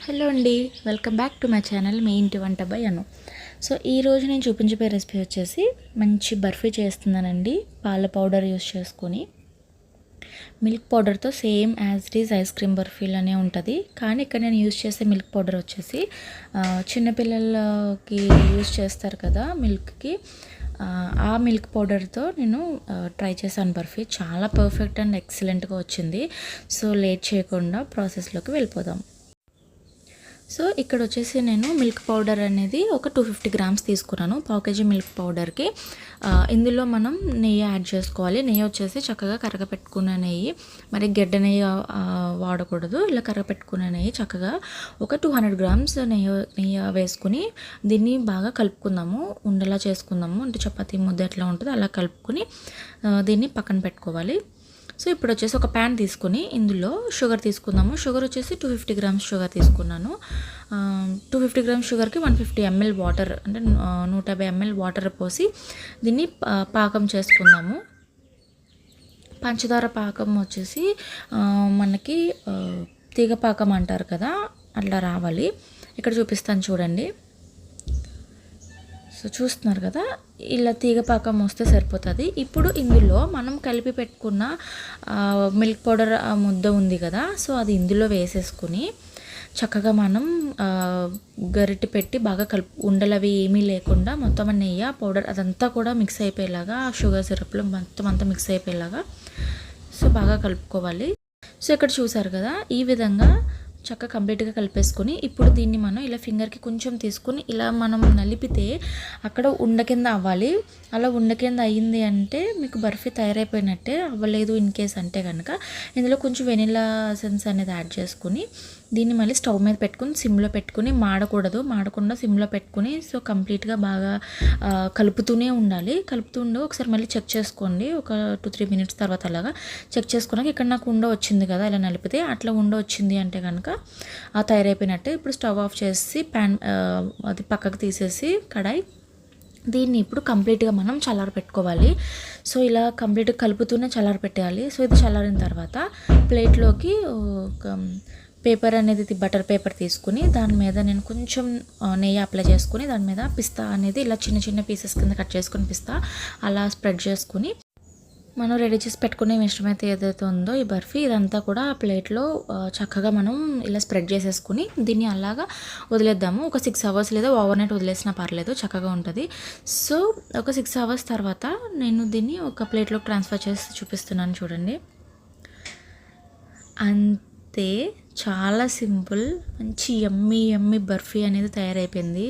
Hello అండి welcome back to my channel మీ ఇంటి వంట బై అను. సో ఈరోజు నేను చూపించబోయే రెసిపీ వచ్చేసి మంచి బర్ఫీ చేస్తున్నానండి పాల పౌడర్ యూస్ చేసుకొని. Milk పౌడర్తో same as it ice cream బర్ఫీలోనే ఉంటుంది కానీ ఇక్కడ నేను యూస్ చేసే మిల్క్ పౌడర్ వచ్చేసి చిన్నపిల్లలకి యూస్ చేస్తారు కదా మిల్క్కి ఆ, మిల్క్ పౌడర్తో నేను ట్రై చేశాను బర్ఫీ. చాలా పర్ఫెక్ట్ అండ్ ఎక్సలెంట్గా వచ్చింది. సో లేట్ చేయకుండా ప్రాసెస్లోకి వెళ్ళిపోదాం. సో ఇక్కడ వచ్చేసి నేను మిల్క్ పౌడర్ అనేది ఒక టూ ఫిఫ్టీ గ్రామ్స్ తీసుకున్నాను పావు కేజీ మిల్క్ పౌడర్కి. ఇందులో మనం నెయ్యి యాడ్ చేసుకోవాలి. నెయ్యి వచ్చేసి చక్కగా కరగపెట్టుకున్న నెయ్యి మరి గెడ్డ నెయ్యి వాడకూడదు. ఇలా కరగపెట్టుకున్న నెయ్యి చక్కగా ఒక టూ హండ్రెడ్ గ్రామ్స్ నెయ్యి నెయ్యి వేసుకుని దీన్ని బాగా కలుపుకుందాము. ఉండలా చేసుకుందాము. అంటే చపాతీ ముద్ద ఎట్లా ఉంటుందో అలా కలుపుకొని దీన్ని పక్కన పెట్టుకోవాలి. సో ఇప్పుడు వచ్చేసి ఒక ప్యాన్ తీసుకుని ఇందులో షుగర్ తీసుకుందాము. షుగర్ వచ్చేసి టూ ఫిఫ్టీ గ్రామ్స్ షుగర్ తీసుకున్నాను. టూ ఫిఫ్టీ గ్రామ్స్ షుగర్కి వన్ ఫిఫ్టీ ఎంఎల్ వాటర్ అంటే నూట యాభై ఎంఎల్ వాటర్ పోసి దీన్ని పాకం చేసుకుందాము. పంచదార పాకం వచ్చేసి మనకి తీగ పాకం అంటారు కదా అట్లా రావాలి. ఇక్కడ చూపిస్తాను చూడండి. సో చూస్తున్నారు కదా ఇలా తీగ పాకం వస్తే సరిపోతుంది. ఇప్పుడు ఇందులో మనం కలిపి పెట్టుకున్న మిల్క్ పౌడర్ ఆ ముద్ద ఉంది కదా సో అది ఇందులో వేసేసుకుని చక్కగా మనం గరిటె పెట్టి బాగా కలుపు ఉండలవి ఏమీ లేకుండా మొత్తం నెయ్యి ఆ పౌడర్ అదంతా కూడా మిక్స్ అయిపోయేలాగా ఆ షుగర్ సిరప్లో మొత్తం అంతా మిక్స్ అయిపోయేలాగా సో బాగా కలుపుకోవాలి. సో ఇక్కడ చూసారు కదా ఈ విధంగా చక్కగా కంప్లీట్గా కలిపేసుకొని ఇప్పుడు దీన్ని మనం ఇలా ఫింగర్కి కొంచెం తీసుకొని ఇలా మనం నలిపితే అక్కడ ఉండ కింద అవ్వాలి. అలా ఉండ కింద అయ్యింది అంటే మీకు బర్ఫీ తయారైపోయినట్టే అవ్వలేదు ఇన్ కేస్ అంటే కనుక ఇందులో కొంచెం వెనిలా సెన్స్ అనేది యాడ్ చేసుకుని దీన్ని మళ్ళీ స్టవ్ మీద పెట్టుకుని సిమ్లో పెట్టుకుని మాడకూడదు. మాడకుండా సిమ్లో పెట్టుకుని సో కంప్లీట్గా బాగా కలుపుతూనే ఉండాలి. కలుపుతూ ఉండి ఒకసారి మళ్ళీ చెక్ చేసుకోండి. ఒక టూ త్రీ మినిట్స్ తర్వాత అలాగా చెక్ చేసుకున్నాక ఇక్కడ నాకు ఉండ వచ్చింది కదా ఇలా నలిపితే అట్లా ఉండ వచ్చింది అంటే కనుక ఆ తయారైపోయినట్టే ఇప్పుడు స్టవ్ ఆఫ్ చేసి ప్యాన్ అది పక్కకు తీసేసి కడాయి. దీన్ని ఇప్పుడు కంప్లీట్గా మనం చల్లారి పెట్టుకోవాలి. సో ఇలా కంప్లీట్గా కలుపుతూనే చల్లారి పెట్టేయాలి. సో ఇది చల్లారిన తర్వాత ప్లేట్లోకి ఒక పేపర్ అనేది బటర్ పేపర్ తీసుకుని దాని మీద నేను కొంచెం నెయ్యి అప్లై చేసుకుని దాని మీద పిస్తా అనేది ఇలా చిన్న చిన్న పీసెస్ కింద కట్ చేసుకుని పిస్తా అలా స్ప్రెడ్ చేసుకుని మనం రెడీ చేసి పెట్టుకునే ఇన్స్ట్రుమెంట్ ఏదైతే ఉందో ఈ బర్ఫీ ఇదంతా కూడా ఆ ప్లేట్లో చక్కగా మనం ఇలా స్ప్రెడ్ చేసేసుకుని దీన్ని అలాగా వదిలేద్దాము. ఒక సిక్స్ అవర్స్ లేదా ఓవర్ నైట్ వదిలేసినా పర్లేదు చక్కగా ఉంటుంది. సో ఒక సిక్స్ అవర్స్ తర్వాత నేను దీన్ని ఒక ప్లేట్లోకి ట్రాన్స్ఫర్ చేసి చూపిస్తున్నాను చూడండి. అంతే చాలా సింపుల్ మంచి ఎమ్మి ఎమ్మి బర్ఫీ అనేది తయారైపోయింది.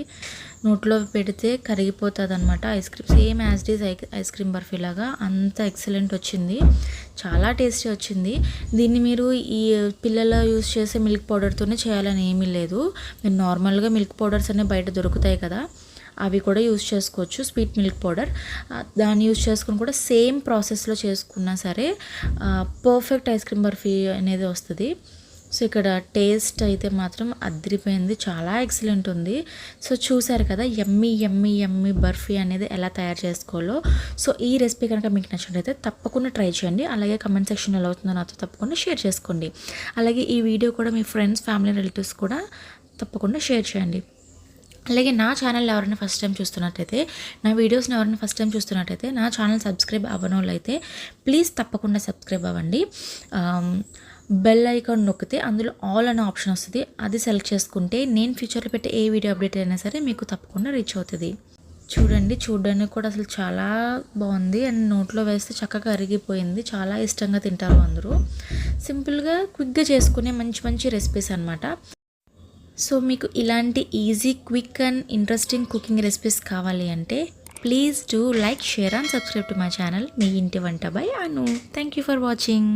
నోట్లో పెడితే కరిగిపోతుంది అనమాట ice cream same as these ice cream barfi లాగా. అంత ఎక్సలెంట్ వచ్చింది. చాలా టేస్టీ వచ్చింది. దీన్ని మీరు ఈ పిల్లలు యూస్ చేసే మిల్క్ పౌడర్తోనే చేయాలని ఏమీ లేదు. మీరు నార్మల్గా మిల్క్ పౌడర్స్ అనేవి బయట దొరుకుతాయి కదా. అవి కూడా యూస్ చేసుకోవచ్చు స్వీట్ మిల్క్ పౌడర్ దాన్ని యూస్ చేసుకుని కూడా సేమ్ ప్రాసెస్లో చేసుకున్నా సరే పర్ఫెక్ట్ ఐస్ క్రీమ్ బర్ఫీ అనేది వస్తుంది. సో ఇక్కడ టేస్ట్ అయితే మాత్రం అదిరిపోయింది. చాలా ఎక్సలెంట్ ఉంది. సో చూసారు కదా ఎమ్మి ఎమ్మి ఎమ్మి బర్ఫీ అనేది ఎలా తయారు చేసుకోవాలో. సో ఈ రెసిపీ కనుక మీకు నచ్చినట్లయితే తప్పకుండా ట్రై చేయండి. అలాగే కమెంట్ సెక్షన్ ఎలా అవుతుందో నాతో తప్పకుండా షేర్ చేసుకోండి. అలాగే ఈ వీడియో కూడా మీ ఫ్రెండ్స్ ఫ్యామిలీ రిలేటివ్స్ కూడా తప్పకుండా షేర్ చేయండి. అలాగే నా ఛానల్ ఎవరైనా ఫస్ట్ టైం చూస్తున్నట్టయితే నా వీడియోస్ని ఎవరైనా ఫస్ట్ టైం చూస్తున్నట్టయితే నా ఛానల్ సబ్స్క్రైబ్ అవ్వనోళ్ళు అయితే ప్లీజ్ తప్పకుండా సబ్స్క్రైబ్ అవ్వండి. బెల్ ఐకాన్ నొక్కితే అందులో ఆల్ అనే ఆప్షన్ వస్తుంది. అది సెలెక్ట్ చేసుకుంటే నేను ఫ్యూచర్లో పెట్టే ఏ వీడియో అప్డేట్ అయినా సరే మీకు తప్పకుండా రీచ్ అవుతుంది. చూడండి చూడడానికి కూడా అసలు చాలా బాగుంది. అండ్ నోట్లో వేస్తే చక్కగా అరిగిపోయింది. చాలా ఇష్టంగా తింటారు అందరూ. సింపుల్గా క్విక్గా చేసుకునే మంచి మంచి రెసిపీస్ అన్నమాట. సో మీకు ఇలాంటి easy quick and interesting cooking recipes కావాలి అంటే please do like share and subscribe to my channel మీ ఇంటి వంట by Anu thank you for watching